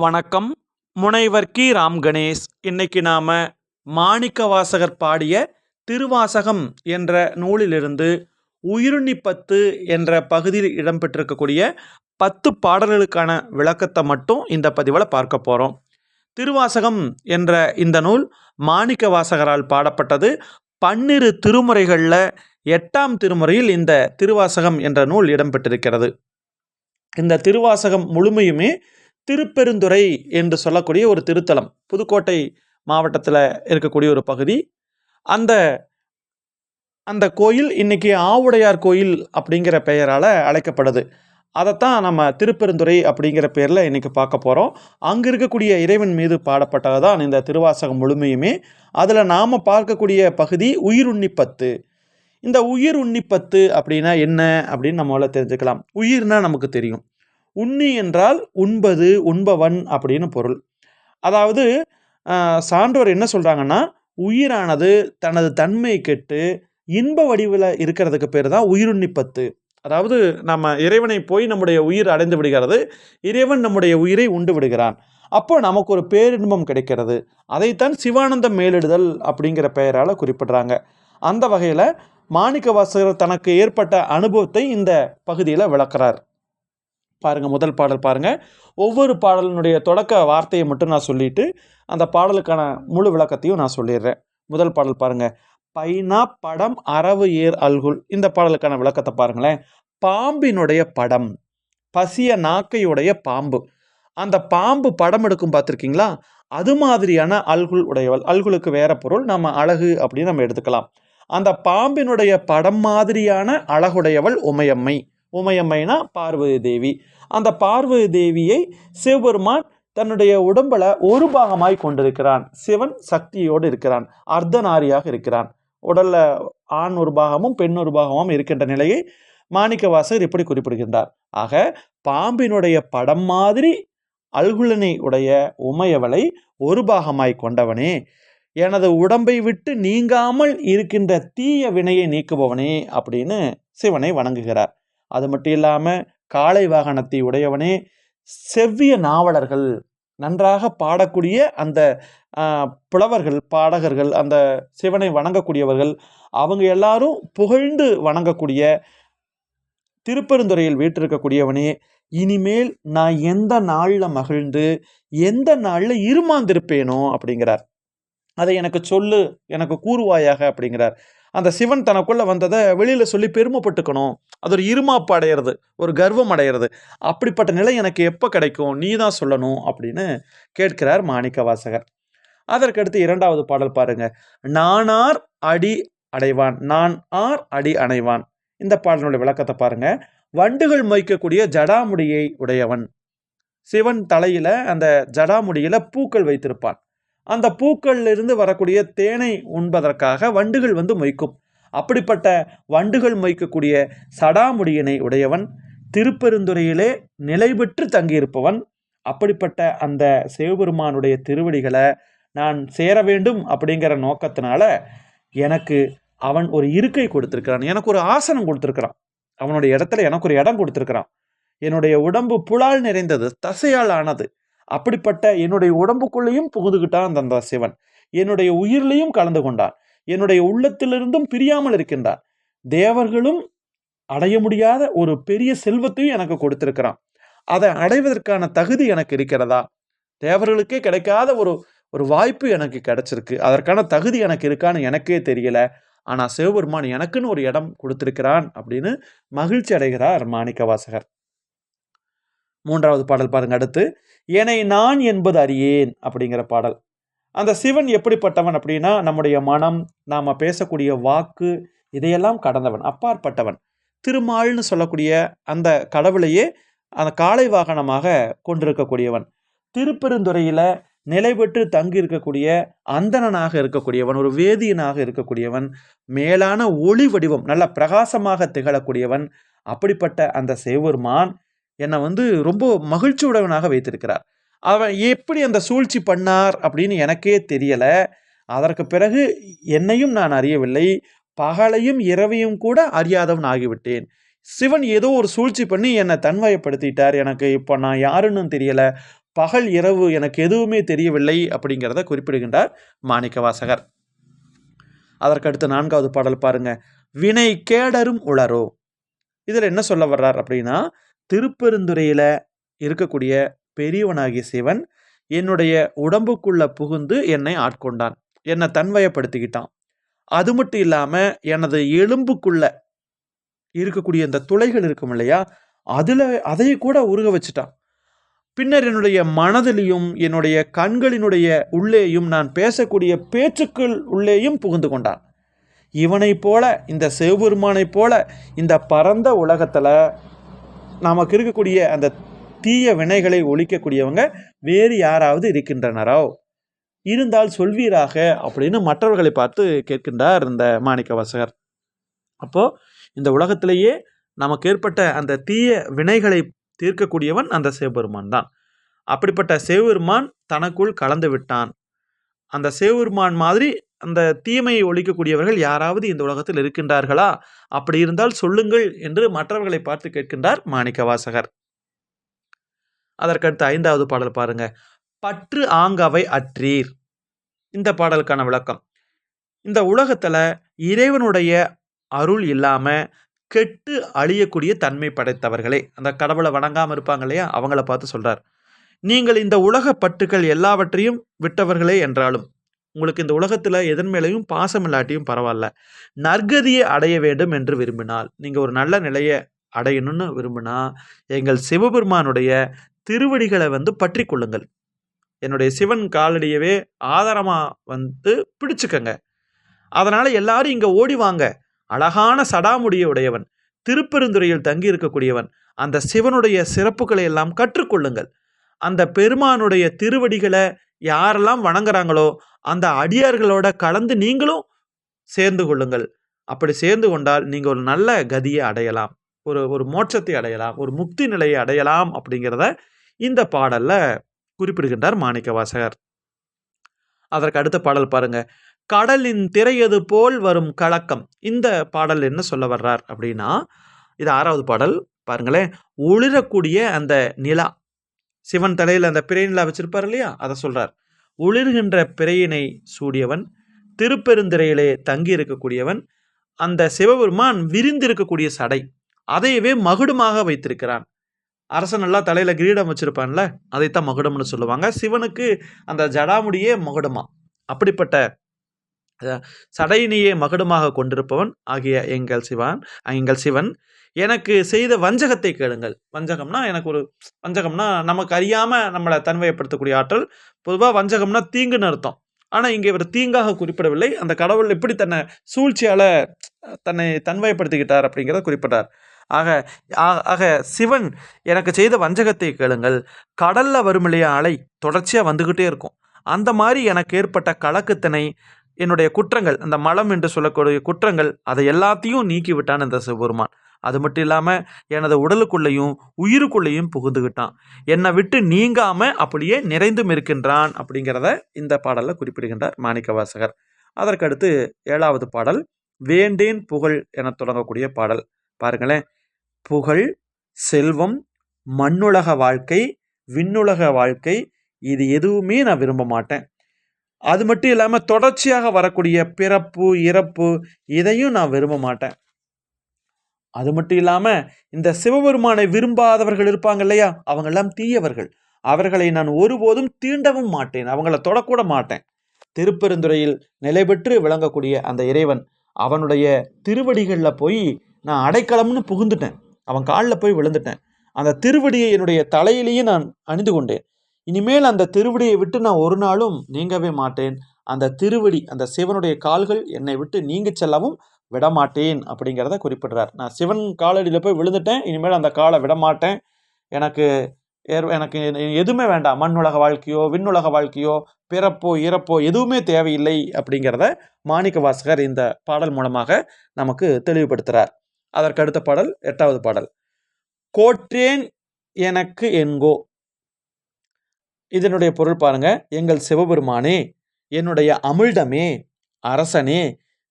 வணக்கம். முனைவர் கி. ராம் கணேஷ். இன்னைக்கு நாம் மாணிக்கவாசகர் பாடிய திருவாசகம் என்ற நூலிலிருந்து உயிருண்ணி பத்து என்ற பகுதியில் இடம்பெற்றிருக்கக்கூடிய பத்து பாடல்களுக்கான விளக்கத்தை மட்டும் இந்த பதிவில் பார்க்க போகிறோம் திருவாசகம் என்ற இந்த நூல் மாணிக்க வாசகரால் பாடப்பட்டது. பன்னிரு திருமுறைகளில் எட்டாம் திருமுறையில் இந்த திருவாசகம் என்ற நூல் இடம்பெற்றிருக்கிறது. இந்த திருவாசகம் முழுமையுமே திருப்பெருந்துறை என்று சொல்லக்கூடிய ஒரு திருத்தலம். புதுக்கோட்டை மாவட்டத்தில் இருக்கக்கூடிய ஒரு பகுதி. அந்த அந்த கோயில் இன்னைக்கு ஆவுடையார் கோயில் அப்படிங்கிற பெயரால் அழைக்கப்படுது. அதைத்தான் நம்ம திருப்பெருந்துறை அப்படிங்கிற பேரில் இன்றைக்கி பார்க்க போகிறோம் அங்கே இருக்கக்கூடிய இறைவன் மீது பாடப்பட்டது தான் இந்த திருவாசகம் முழுமையுமே. அதில் நாம் பார்க்கக்கூடிய பகுதி உயிர் உன்னிப்பத்து இந்த உயிர் உன்னிப்பத்து அப்படின்னா என்ன அப்படின்னு நம்மளால் தெரிஞ்சுக்கலாம். உயிர்னால் நமக்கு தெரியும். உண்ணி என்றால் உண்பது உண்பவன் அப்படின்னு பொருள். அதாவது சான்றோர் என்ன சொல்கிறாங்கன்னா உயிரானது தனது தன்மை கெட்டு இன்ப வடிவில் இருக்கிறதுக்கு பேர் தான் உயிருண்ணிப்பத்து அதாவது நம்ம இறைவனை போய் நம்முடைய உயிர் அடைந்து விடுகிறது இறைவன் நம்முடைய உயிரை உண்டு விடுகிறான். அப்போ நமக்கு ஒரு பேரின்பம் கிடைக்கிறது. அதைத்தான் சிவானந்தம் மேலிடுதல் அப்படிங்கிற பெயரால் குறிப்பிடுறாங்க. அந்த வகையில் மாணிக்கவாசகர் தனக்கு ஏற்பட்ட அனுபவத்தை இந்த பகுதியில் விளக்குறார். பாருங்கள் முதல் பாடல் பாருங்கள் ஒவ்வொரு பாடலினுடைய தொடக்க வார்த்தையை மட்டும் நான் சொல்லிட்டு அந்த பாடலுக்கான முழு விளக்கத்தையும் நான் சொல்லிடுறேன். முதல் பாடல் பாருங்கள் பைனா படம் அரவு ஏர் அல்குல். இந்த பாடலுக்கான விளக்கத்தை பாருங்களேன். பாம்பினுடைய படம். பசிய நாக்கையுடைய பாம்பு. அந்த பாம்பு படம் எடுக்கும் பார்த்துருக்கீங்களா? அது மாதிரியான அல்குல் உடையவள். அல்குலுக்கு வேற பொருள். நம்ம அழகு அப்படின்னு நம்ம எடுத்துக்கலாம். அந்த பாம்பினுடைய படம் மாதிரியான அழகுடையவள் உமையம்மை. உமையம்மைனா பார்வதி தேவி அந்த பார்வதி தேவியை சிவபெருமான் தன்னுடைய உடம்புல ஒரு பாகமாய் கொண்டிருக்கிறான். சிவன் சக்தியோடு இருக்கிறான். அர்த்தநாரியாக இருக்கிறான். உடல்ல ஆண் ஒரு பாகமும் பெண் ஒரு பாகமும் இருக்கின்ற நிலையை மாணிக்கவாசகர் இப்படி குறிப்பிடுகின்றார். ஆக பாம்பினுடைய படம் மாதிரி அல்குலனை உடைய உமையவளை ஒரு பாகமாய் கொண்டவனே எனது உடம்பை விட்டு நீங்காமல் இருக்கின்ற தீய வினையை நீக்குபவனே அப்படின்னு சிவனை வணங்குகிறார். அது மட்டும் இல்லாமல் காளை வாகனத்தை உடையவனே செவ்விய நாவலர்கள் நன்றாக பாடக்கூடிய அந்த புலவர்கள் பாடகர்கள் அந்த சிவனை வணங்கக்கூடியவர்கள் அவங்க எல்லாரும் புகழ்ந்து வணங்கக்கூடிய திருப்பெருந்துறையில் வீட்டிருக்கக்கூடியவனே இனிமேல் நான் எந்த நாளில் மகிழ்ந்து எந்த நாளில் இருமாந்திருப்பேனோ அப்படிங்கிறார். அதை எனக்கு சொல்லு எனக்கு கூறுவாயாக அப்படிங்கிறார். அந்த சிவன் தனக்குள்ளே வந்ததை வெளியில் சொல்லி பெருமைப்பட்டுக்கணும். அது ஒரு இருமாப்பு அடையிறது ஒரு கர்வம் அடையிறது. அப்படிப்பட்ட நிலை எனக்கு எப்போ கிடைக்கும்? நீ தான் சொல்லணும் அப்படின்னு கேட்கிறார் மாணிக்க வாசகர் அதற்கடுத்து இரண்டாவது பாடல் பாருங்க. நானார் அடி அடைவான் நான் ஆர் அடி அணைவான். இந்த பாடலுடைய விளக்கத்தை பாருங்க. வண்டுகள் மொய்க்கக்கூடிய ஜடாமுடியை உடையவன். சிவன் தலையில அந்த ஜடாமுடியில பூக்கள் வைத்திருப்பான். அந்த பூக்களிலிருந்து வரக்கூடிய தேனை உண்பதற்காக வண்டுகள் வந்து மொய்க்கும். அப்படிப்பட்ட வண்டுகள் மொய்க்கக்கூடிய சடாமுடியினை உடையவன் திருப்பெருந்துறையிலே நிலைபெற்று தங்கியிருப்பவன் அப்படிப்பட்ட அந்த சிவபெருமானுடைய திருவடிகளை நான் சேர வேண்டும் அப்படிங்கிற நோக்கத்தினால எனக்கு அவன் ஒரு இருக்கை கொடுத்துருக்கிறான். எனக்கு ஒரு ஆசனம் கொடுத்துருக்கிறான். அவனுடைய இடத்துல எனக்கு ஒரு இடம் கொடுத்துருக்கிறான். என்னுடைய உடம்பு புலால் நிறைந்தது தசையால் ஆனது. அப்படிப்பட்ட என்னுடைய உடம்புக்குள்ளேயும் புகுந்துகிட்டான் அந்த சிவன். என்னுடைய உயிரிலையும் கலந்து கொண்டான். என்னுடைய உள்ளத்திலிருந்தும் பிரியாமல் இருக்கின்றான். தேவர்களும் அடைய முடியாத ஒரு பெரிய செல்வத்தையும் எனக்கு கொடுத்திருக்கிறான். அதை அடைவதற்கான தகுதி எனக்கு இருக்கிறதா? தேவர்களுக்கே கிடைக்காத ஒரு ஒரு வாய்ப்பு எனக்கு கிடைச்சிருக்கு. அதற்கான தகுதி எனக்கு இருக்கான்னு எனக்கே தெரியல. ஆனால் சிவபெருமான் எனக்குன்னு ஒரு இடம் கொடுத்திருக்கிறான் அப்படின்னு மகிழ்ச்சி அடைகிறார் மாணிக்க வாசகர் மூன்றாவது பாடல் பாருங்க அடுத்து. என்னை நான் என்பது அறியேன் அப்படிங்கிற பாடல். அந்த சிவன் எப்படிப்பட்டவன் அப்படின்னா நம்முடைய மனம் நாம் பேசக்கூடிய வாக்கு இதையெல்லாம் கடந்தவன் அப்பாற்பட்டவன். திருமால்னு சொல்லக்கூடிய அந்த கடவுளையே அந்த காலை வாகனமாக கொண்டிருக்கக்கூடியவன். திருப்பெருந்துறையில் நிலை பெற்று தங்கி இருக்கக்கூடிய அந்தணனாக இருக்கக்கூடியவன் ஒரு வேதியனாக இருக்கக்கூடியவன் மேலான ஒளி வடிவம் நல்ல பிரகாசமாக திகழக்கூடியவன் அப்படிப்பட்ட அந்த சிவபெருமான் என்னை வந்து ரொம்ப மகிழ்ச்சியுடவனாக வைத்திருக்கிறார். அவன் எப்படி அந்த சூழ்ச்சி பண்ணார் அப்படின்னு எனக்கே தெரியலை. அதற்கு பிறகு என்னையும் நான் அறியவில்லை. பகலையும் இரவையும் கூட அறியாதவன் ஆகிவிட்டேன். சிவன் ஏதோ ஒரு சூழ்ச்சி பண்ணி என்னை தன்வயப்படுத்திட்டார். எனக்கு இப்போ நான் யாருன்னு தெரியலை. பகல் இரவு எனக்கு எதுவுமே தெரியவில்லை அப்படிங்கிறத குறிப்பிடுகின்றார் மாணிக்கவாசகர். அதற்கடுத்து நான்காவது பாடல் பாருங்க. வினை கேடரும் உளரோ? இதில் என்ன சொல்ல வர்றார் அப்படின்னா திருப்பெருந்துறையில் இருக்கக்கூடிய பெரியவனாகிய சிவன் என்னுடைய உடம்புக்குள்ளே புகுந்து என்னை ஆட்கொண்டான். என்னை தன்வயப்படுத்திக்கிட்டான். அது மட்டும் இல்லாமல் எனது எலும்புக்குள்ள இருக்கக்கூடிய இந்த துளைகள் இருக்கும் இல்லையா அதில் அதை கூட உருக வச்சுட்டான். பின்னர் என்னுடைய மனதிலையும் என்னுடைய கண்களினுடைய உள்ளேயும் நான் பேசக்கூடிய பேச்சுக்கள் உள்ளேயும் புகுந்து கொண்டான். இவனைப் போல இந்த சிவபெருமானைப் போல இந்த பரந்த உலகத்தில் நமக்கு இருக்கக்கூடிய அந்த தீய வினைகளை ஒழிக்கக்கூடியவங்க வேறு யாராவது இருக்கின்றனரோ. இருந்தால் சொல்வீராக அப்படின்னு மற்றவர்களை பார்த்து கேட்கின்றார் இந்த மாணிக்க வாசகர். அப்போ இந்த உலகத்திலேயே நமக்கு ஏற்பட்ட அந்த தீய வினைகளை தீர்க்கக்கூடியவன் அந்த சிவபெருமான் தான். அப்படிப்பட்ட சிவபெருமான் தனக்குள் கலந்து விட்டான். அந்த சிவபெருமான் மாதிரி அந்த தீமையை ஒழிக்கக்கூடியவர்கள் யாராவது இந்த உலகத்தில் இருக்கின்றார்களா? அப்படி இருந்தால் சொல்லுங்கள் என்று மற்றவர்களை பார்த்து கேட்கின்றார் மாணிக்கவாசகர். அதற்கடுத்து ஐந்தாவது பாடல் பாருங்க. பற்று ஆங்கவை அற்றீர். இந்த பாடலுக்கான விளக்கம். இந்த உலகத்துல இறைவனுடைய அருள் இல்லாம கெட்டு அழியக்கூடிய தன்மை படைத்தவர்களே. அந்த கடவுளை வணங்காம இருப்பாங்க இல்லையா? அவங்கள பார்த்து சொல்றார். நீங்கள் இந்த உலக பற்றுக்கள் எல்லாவற்றையும் விட்டவர்களே என்றாலும் உங்களுக்கு இந்த உலகத்தில் எதன் மேலேயும் பாசம் இல்லாட்டியும் பரவாயில்ல. நற்கதியை அடைய வேண்டும் என்று விரும்பினால். நீங்கள் ஒரு நல்ல நிலையை அடையணும்னு விரும்பினா எங்கள் சிவபெருமானுடைய திருவடிகளை வந்து பற்றி கொள்ளுங்கள். என்னுடைய சிவன் காலடியவே ஆதாரமாக வந்து பிடிச்சுக்கங்க. அதனால் எல்லாரும் இங்கே ஓடி வாங்க. அழகான சடாமுடிய உடையவன் திருப்பெருந்துறையில் தங்கி இருக்கக்கூடியவன் அந்த சிவனுடைய சிறப்புகளை எல்லாம் கற்றுக்கொள்ளுங்கள் அந்த பெருமானுடைய திருவடிகளை யாரெல்லாம் வணங்குறாங்களோ அந்த அடியார்களோட கலந்து நீங்களும் சேர்ந்து கொள்ளுங்கள். அப்படி சேர்ந்து கொண்டால் நீங்கள் ஒரு நல்ல கதியை அடையலாம். ஒரு ஒரு மோட்சத்தை அடையலாம். ஒரு முக்தி நிலையை அடையலாம் அப்படிங்கிறத இந்த பாடலில் குறிப்பிடுகின்றார் மாணிக்க வாசகர் அதற்கு அடுத்த பாடல் பாருங்க. கடலின் திரையது போல் வரும் கலக்கம்? இந்த பாடல் என்ன சொல்ல வர்றார் அப்படின்னா இது ஆறாவது பாடல். பாருங்களேன். ஒளிரக்கூடிய அந்த நிலா சிவன் தலையில் அந்த பிறையினில் வச்சிருப்பார் இல்லையா? அதை சொல்கிறார் ஒளிர்கின்ற பிறையினை சூடியவன் திருப்பெருந்திரையிலே தங்கி இருக்கக்கூடியவன் அந்த சிவபெருமான் விரிந்திருக்கக்கூடிய சடை அதையவே மகுடமாக வைத்திருக்கிறான். அரசன் நல்லா தலையில் கிரீடம் வச்சிருப்பான்ல அதைத்தான் மகுடம்னு சொல்லுவாங்க. சிவனுக்கு அந்த ஜடாமுடியே மகுடமா. அப்படிப்பட்ட சடையினையே மகுடமாக கொண்டிருப்பவன் ஆகிய எங்கள் சிவான் எங்கள் சிவன் எனக்கு செய்த வஞ்சகத்தை கேளுங்கள். வஞ்சகம்னா எனக்கு ஒரு வஞ்சகம்னா நமக்கு அறியாமல் நம்மளை தன்மையப்படுத்தக்கூடிய ஆற்றல். பொதுவாக வஞ்சகம்னா தீங்குன்னு அர்த்தம். ஆனால் இங்கே இவர் தீங்காக குறிப்பிடவில்லை. அந்த கடவுள் எப்படி தன்னை சூழ்ச்சியால் தன்னை தன்மையப்படுத்திக்கிட்டார் அப்படிங்கிறத குறிப்பிட்டார். ஆக ஆ- ஆக சிவன் எனக்கு செய்த வஞ்சகத்தை கேளுங்கள். கடல்ல வரும் இல்லையா அலை தொடர்ச்சியாக வந்துக்கிட்டே இருக்கும். அந்த மாதிரி எனக்கு ஏற்பட்ட கலக்கத்தினை என்னுடைய குற்றங்கள் அந்த மலம் என்று சொல்லக்கூடிய குற்றங்கள் அதை எல்லாத்தையும் நீக்கிவிட்டான் இந்த சிவபெருமான். அது மட்டும் இல்லாமல் எனது உடலுக்குள்ளேயும் உயிருக்குள்ளேயும் புகுந்துக்கிட்டான் என்னை விட்டு நீங்காமல் அப்படியே நிறைந்தும் இருக்கின்றான் அப்படிங்கிறத இந்த பாடலில் குறிப்பிடுகின்றார் மாணிக்கவாசகர். அதற்கடுத்து ஏழாவது பாடல் வேண்டேன் புகழ் என தொடங்கக்கூடிய பாடல். பாருங்களேன். புகழ் செல்வம் மண்ணுலக வாழ்க்கை விண்ணுலக வாழ்க்கை இது எதுவுமே நான் விரும்ப மாட்டேன். அது மட்டும் இல்லாமல் தொடர்ச்சியாக வரக்கூடிய பிறப்பு இறப்பு இதையும் நான் விரும்ப மாட்டேன். அது மட்டும் இல்லாமல் இந்த சிவபெருமானை விரும்பாதவர்கள் இருப்பாங்க இல்லையா? அவங்கெல்லாம் தீயவர்கள். அவர்களை நான் ஒருபோதும் தீண்டவும் மாட்டேன். அவங்கள தொடக்கூட மாட்டேன். திருப்பெருந்துறையில் நிலை பெற்று விளங்கக்கூடிய அந்த இறைவன் அவனுடைய திருவடிகளில் போய் நான் அடைக்கலம்னு புகுந்துட்டேன். அவன் காலில் போய் விழுந்துட்டேன். அந்த திருவடியை என்னுடைய தலையிலேயே நான் அணிந்து கொண்டேன். இனிமேல் அந்த திருவடியை விட்டு நான் ஒரு நாளும் நீங்கவே மாட்டேன். அந்த திருவடி அந்த சிவனுடைய கால்கள் என்னை விட்டு நீங்கி செல்லவும் விடமாட்டேன் அப்படிங்கிறத குறிப்பிடுறார். நான் சிவன் காலடியில் போய் விழுந்துட்டேன் இனிமேல் அந்த காலை விடமாட்டேன். எனக்கு எனக்கு எதுவுமே வேண்டாம். மண்ணுலக வாழ்க்கையோ விண்ணுலக வாழ்க்கையோ பிறப்போ இறப்போ எதுவுமே தேவையில்லை அப்படிங்கிறத மாணிக்க வாசகர் இந்த பாடல் மூலமாக நமக்கு தெளிவுபடுத்துகிறார் அதற்கு அடுத்த பாடல் எட்டாவது பாடல். கோற்றேன் எனக்கு என்கோ? இதனுடைய பொருள் பாருங்க. எங்கள் சிவபெருமானே என்னுடைய அமிழ்தமே அரசனே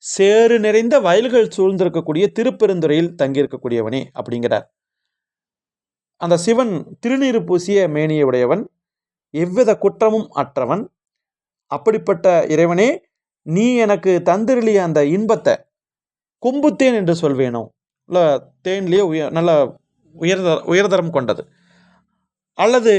சேறு நிறைந்த வயல்கள் சூழ்ந்திருக்கக்கூடிய திருப்பெருந்துறையில் தங்கியிருக்கக்கூடியவனே அப்படிங்கிறார். அந்த சிவன் திருநீறு பூசிய மேனியை உடையவன் எவ்வித குற்றமும் அற்றவன் அப்படிப்பட்ட இறைவனே நீ எனக்கு தந்திரளிய அந்த இன்பத்தை கும்புத்தேன் என்று சொல்வேனோ? இல்லை தேன்லேயே உயர் நல்ல உயர்த உயர்தரம் கொண்டது. அல்லது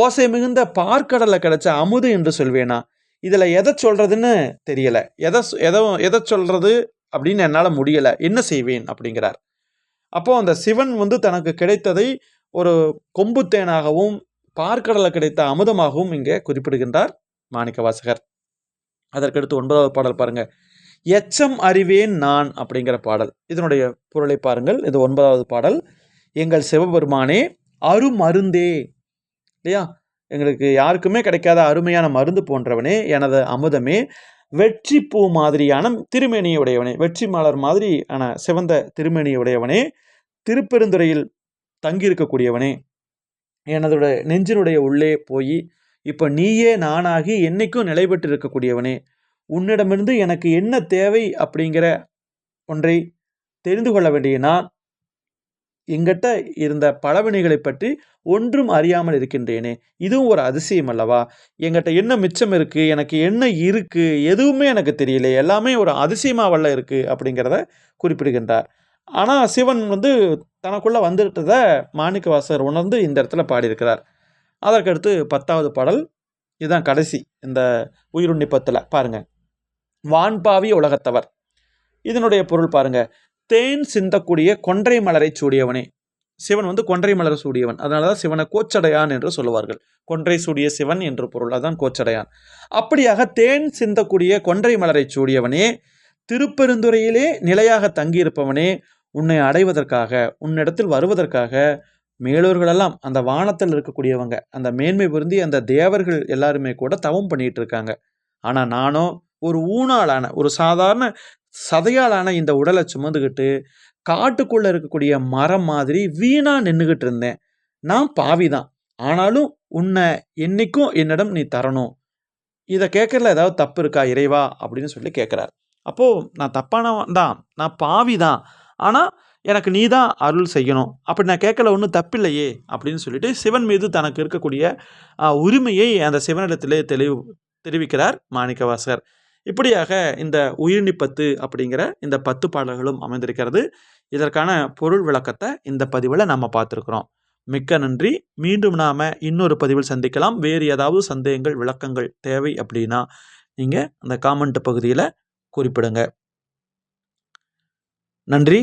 ஓசை மிகுந்த பார்க்கடலை கிடைச்ச அமுது என்று சொல்வேனா? இதில் எதை சொல்கிறதுன்னு தெரியலை. எதை எதை எதை சொல்கிறது அப்படின்னு என்னால் முடியலை. என்ன செய்வேன் அப்படிங்கிறார். அப்போது அந்த சிவன் வந்து தனக்கு கிடைத்ததை ஒரு கொம்புத்தேனாகவும் பார்க்கடலை கிடைத்த அமுதமாகவும் இங்கே குறிப்பிடுகின்றார் மாணிக்க வாசகர் அதற்கடுத்து ஒன்பதாவது பாடல் பாருங்க. எச்சம் அறிவேன் நான் அப்படிங்கிற பாடல். இதனுடைய பொருளை பாருங்கள். இது ஒன்பதாவது பாடல். எங்கள் சிவபெருமானே அருமருந்தே இல்லையா? எங்களுக்கு யாருக்குமே கிடைக்காத அருமையான மருந்து போன்றவனே எனது அமுதமே. வெற்றி பூ மாதிரியான திருமேனியுடையவனே வெற்றி மலர் மாதிரி ஆன சிவந்த திருமேனியுடையவனே திருப்பெருந்துறையில் தங்கியிருக்கக்கூடியவனே. எனதுடைய நெஞ்சினுடைய உள்ளே போய் இப்போ நீயே நானாகி என்னைக்கும் நிலை பெற்று இருக்கக்கூடியவனே. உன்னிடமிருந்து எனக்கு என்ன தேவை அப்படிங்கிற ஒன்றை தெரிந்து கொள்ள வேண்டிய நான் எங்கிட்ட இருந்த பழவினைகளை பற்றி ஒன்றும் அறியாமல் இருக்கின்றேனே. இதுவும் ஒரு அதிசயம் அல்லவா? எங்கிட்ட என்ன மிச்சம் இருக்குது எனக்கு என்ன இருக்குது எதுவுமே எனக்கு தெரியல. எல்லாமே ஒரு அதிசயமாவல்ல இருக்குது அப்படிங்கிறத குறிப்பிடுகின்றார். ஆனால் சிவன் வந்து தனக்குள்ளே வந்துட்டதை மாணிக்கவாசர் உணர்ந்து இந்த இடத்துல பாடியிருக்கிறார். அதற்கடுத்து பத்தாவது பாடல். இதுதான் கடைசி. இந்த உயிருண்ணிப்பத்தில் பாருங்கள் வான்பாவி உலகத்தவர். இதனுடைய பொருள் பாருங்கள் தேன் சிந்தக்கூடிய கொன்றை மலரை சூடியவனே. சிவன் வந்து கொன்றை மலர் சூடியவன். அதனால தான் சிவனை கோச்சடையான் என்று சொல்லுவார்கள். கொன்றை சூடிய சிவன் என்று பொருள். அதான் கோச்சடையான். அப்படியாக தேன் சிந்தக்கூடிய கொன்றை மலரை சூடியவனே திருப்பெருந்துறையிலே நிலையாக தங்கியிருப்பவனே உன்னை அடைவதற்காக உன்னிடத்தில் வருவதற்காக மேலோர்களெல்லாம் அந்த வானத்தில் இருக்கக்கூடியவங்க அந்த மேன்மை பொருந்தி அந்த தேவர்கள் எல்லாருமே கூட தவம் பண்ணிட்டு இருக்காங்க. ஆனால் நானோ ஒரு ஊனாலான ஒரு சாதாரண சதையாலான இந்த உடலை சுமந்துக்கிட்டு காட்டுக்குள்ள இருக்கக்கூடிய மரம் மாதிரி வீணா நின்றுகிட்டு இருந்தேன். நான் பாவி தான். ஆனாலும் உன்னை என்னைக்கும் என்னிடம் நீ தரணும். இதை கேட்கறதுல ஏதாவது தப்பு இருக்கா இறைவா? அப்படின்னு சொல்லி கேட்குறார். அப்போது நான் தப்பானவன் தான். நான் பாவி தான். ஆனால் எனக்கு நீ தான் அருள் செய்யணும். அப்படி நான் கேட்கல ஒன்றும் தப்பில்லையே அப்படின்னு சொல்லிட்டு சிவன் மீது தனக்கு இருக்கக்கூடிய உரிமையை அந்த சிவனிடத்திலே தெளிவு தெரிவிக்கிறார் மாணிக்கவாசகர். இப்படியாக இந்த உயிர்நிப்பத்து அப்படிங்கிற இந்த பத்து பாடல்களும் அமைந்திருக்கிறது. இதற்கான பொருள் விளக்கத்தை இந்த பதிவில் நம்ம பார்த்துருக்குறோம். மிக்க நன்றி. மீண்டும் நாம் இன்னொரு பதிவில் சந்திக்கலாம். வேறு ஏதாவது சந்தேகங்கள் விளக்கங்கள் தேவை அப்படின்னா நீங்கள் அந்த காமெண்ட் பகுதியில் குறிப்பிடுங்க. நன்றி.